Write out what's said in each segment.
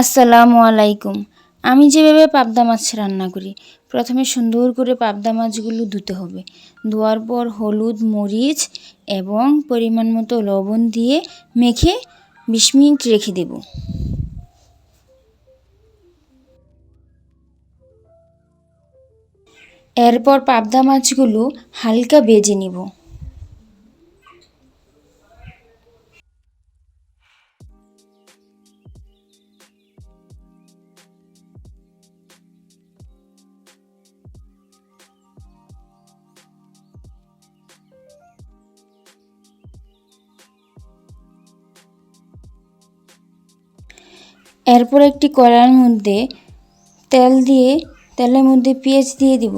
আসসালামু আলাইকুম। আমি যেভাবে পাবদা মাছ রান্না করি, প্রথমে সুন্দর করে পাবদা মাছগুলো ধুতে হবে। ধোয়ার পর হলুদ, মরিচ এবং পরিমাণ মতো লবণ দিয়ে মেখে বিশ মিনিট রেখে দেব। এরপর পাবদা মাছগুলো হালকা বেজে নিব। এরপর একটি কড়াইয়ের মধ্যে তেল দিয়ে, তেলের মধ্যে পেঁয়াজ দিয়ে দিব।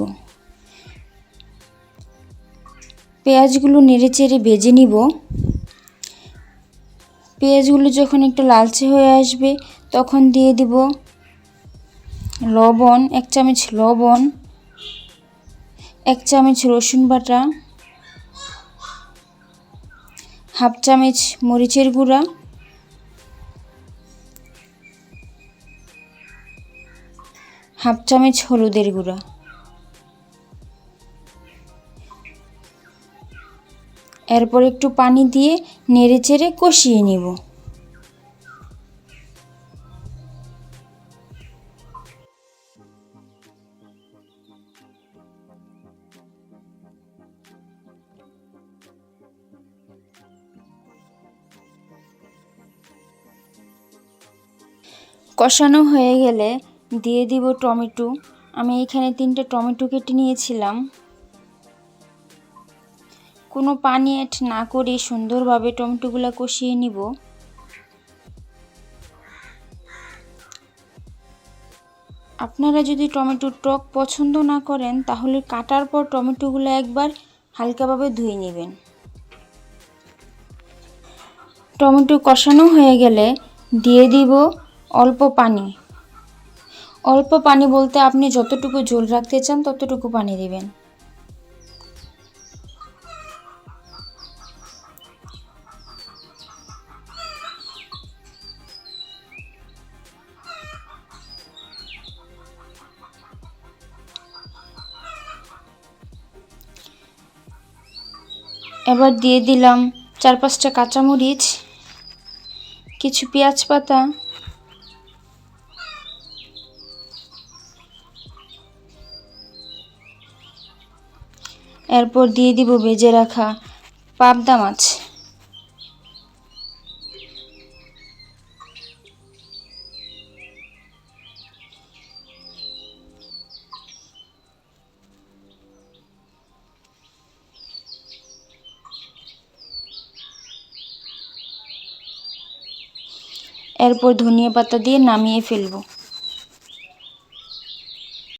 পেঁয়াজগুলো নেড়ে চেড়ে ভেজে নিব। পেঁয়াজগুলো যখন একটু লালচে হয়ে আসবে, তখন দিয়ে দিব লবণ, এক চামচ লবণ, এক চামচ রসুন বাটা, হাফ চামচ মরিচের গুঁড়া হাফ চামচ হলুদের গুঁড়া। এরপর একটু পানি দিয়ে নেড়ে চেড়ে কষিয়ে নিব। কষানো হয়ে গেলে দিয়ে দিব টমেটো। আমি এখানে তিনটে টমেটো কেটে নিয়েছিলাম। কোনো পানি অ্যাড না করে সুন্দরভাবে টমেটোগুলো কষিয়ে নিব। আপনারা যদি টমেটোর টক পছন্দ না করেন, তাহলে কাটার পর টমেটোগুলো একবার হালকাভাবে ধুয়ে নেবেন। টমেটো কষানো হয়ে গেলে দিয়ে দিব অল্প পানি। অল্প পানি বলতে আপনি যতটুকু ঝোল রাখতে চান ততটুকু পানি দেবেন। এবার দিয়ে দিলাম চার পাঁচটা কাঁচামরিচ, কিছু পেঁয়াজ পাতা এরপর দিয়ে দিব ভেজে রাখা পাবদা মাছ। এরপর ধনিয়া পাতা দিয়ে নামিয়ে ফেলব।